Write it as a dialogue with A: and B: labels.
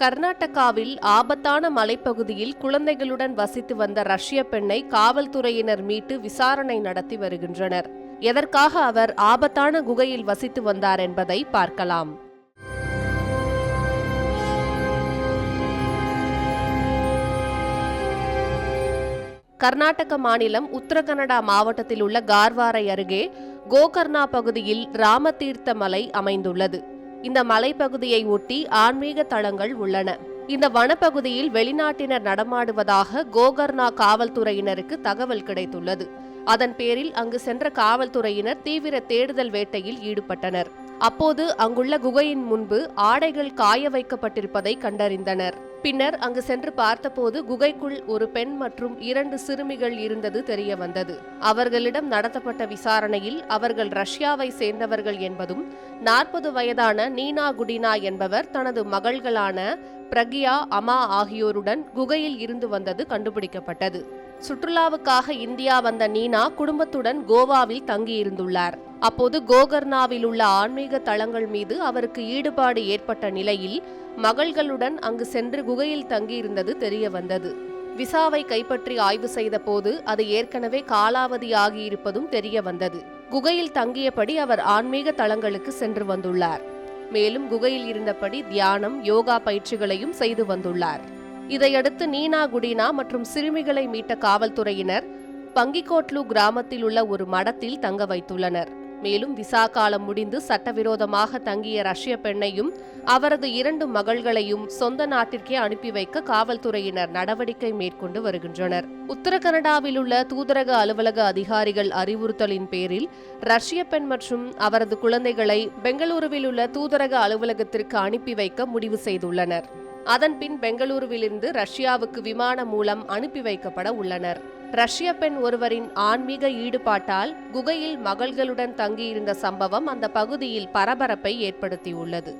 A: கர்நாடகாவில் ஆபத்தான மலைப்பகுதியில் குழந்தைகளுடன் வசித்து வந்த ரஷ்ய பெண்ணை காவல்துறையினர் மீட்டு விசாரணை நடத்தி வருகின்றனர். எதற்காக அவர் ஆபத்தான குகையில் வசித்து வந்தார் என்பதை பார்க்கலாம். கர்நாடக மாநிலம் உத்தரகன்னடா மாவட்டத்தில் உள்ள கார்வாரை அருகே கோகர்ணா பகுதியில் ராமதீர்த்த மலை அமைந்துள்ளது. இந்த மலைப்பகுதியை ஒட்டி ஆன்மீக தளங்கள் உள்ளன. இந்த வனப்பகுதியில் வெளிநாட்டினர் நடமாடுவதாக கோகர்ணா காவல்துறையினருக்கு தகவல் கிடைத்துள்ளது. அதன் பேரில் அங்கு சென்ற காவல்துறையினர் தீவிர தேடுதல் வேட்டையில் ஈடுபட்டனர். அப்போது அங்குள்ள குகையின் முன்பு ஆடைகள் காய வைக்கப்பட்டிருப்பதை கண்டறிந்தனர். பின்னர் அங்கு சென்று பார்த்தபோது குகைக்குள் ஒரு பெண் மற்றும் இரண்டு சிறுமிகள் இருந்தது தெரிய வந்தது. அவர்களிடம் நடத்தப்பட்ட விசாரணையில் அவர்கள் ரஷ்யாவை சேர்ந்தவர்கள் என்பதும் நாற்பது வயதான நீனா குடினா என்பவர் தனது மகள்களான பிரக்யா அமா ஆகியோருடன் குகையில் இருந்து வந்தது கண்டுபிடிக்கப்பட்டது. சுற்றுலாவுக்காக இந்தியா வந்த நீனா குடும்பத்துடன் கோவாவில் தங்கியிருந்துள்ளார். அப்போது கோகர்னாவில் உள்ள ஆன்மீக தளங்கள் மீது அவருக்கு ஈடுபாடு ஏற்பட்ட நிலையில் மகள்களுடன் அங்கு சென்று குகையில் தங்கியிருந்தது தெரிய வந்தது விசாவை கைப்பற்றி ஆய்வு செய்தபோது அது ஏற்கனவே காலாவதியாகியிருப்பதும் தெரிய வந்தது குகையில் தங்கியபடி அவர் ஆன்மீக தளங்களுக்கு சென்று வந்துள்ளார். மேலும் குகையில் இருந்தபடி தியானம் யோகா பயிற்சிகளையும் செய்து வந்துள்ளார். இதையடுத்து நீனா குடினா மற்றும் சிறுமிகளை மீட்ட காவல்துறையினர் பங்கிகோட்லு கிராமத்தில் உள்ள ஒரு மடத்தில் தங்க வைத்துள்ளனர். மேலும் விசா காலம் முடிந்து சட்டவிரோதமாக தங்கிய ரஷ்ய பெண்ணையும் அவரது இரண்டு மகள்களையும் சொந்த நாட்டிற்கே அனுப்பி வைக்க காவல்துறையினர் நடவடிக்கை மேற்கொண்டு வருகின்றனர். உத்தரகனடாவில் உள்ள தூதரக அலுவலக அதிகாரிகள் அறிவுறுத்தலின் பேரில் ரஷ்ய பெண் மற்றும் அவரது குழந்தைகளை பெங்களூருவில் உள்ள தூதரக அலுவலகத்திற்கு அனுப்பி வைக்க முடிவு செய்துள்ளனர். அதன்பின் பெங்களூருவிலிருந்து ரஷ்யாவுக்கு விமானம் மூலம் அனுப்பி வைக்கப்பட உள்ளனர். ரஷ்ய பெண் ஒருவரின் ஆன்மீக ஈடுபாட்டால் குகையில் மகள்களுடன் தங்கியிருந்த சம்பவம் அந்த பகுதியில் பரபரப்பை ஏற்படுத்தியுள்ளது.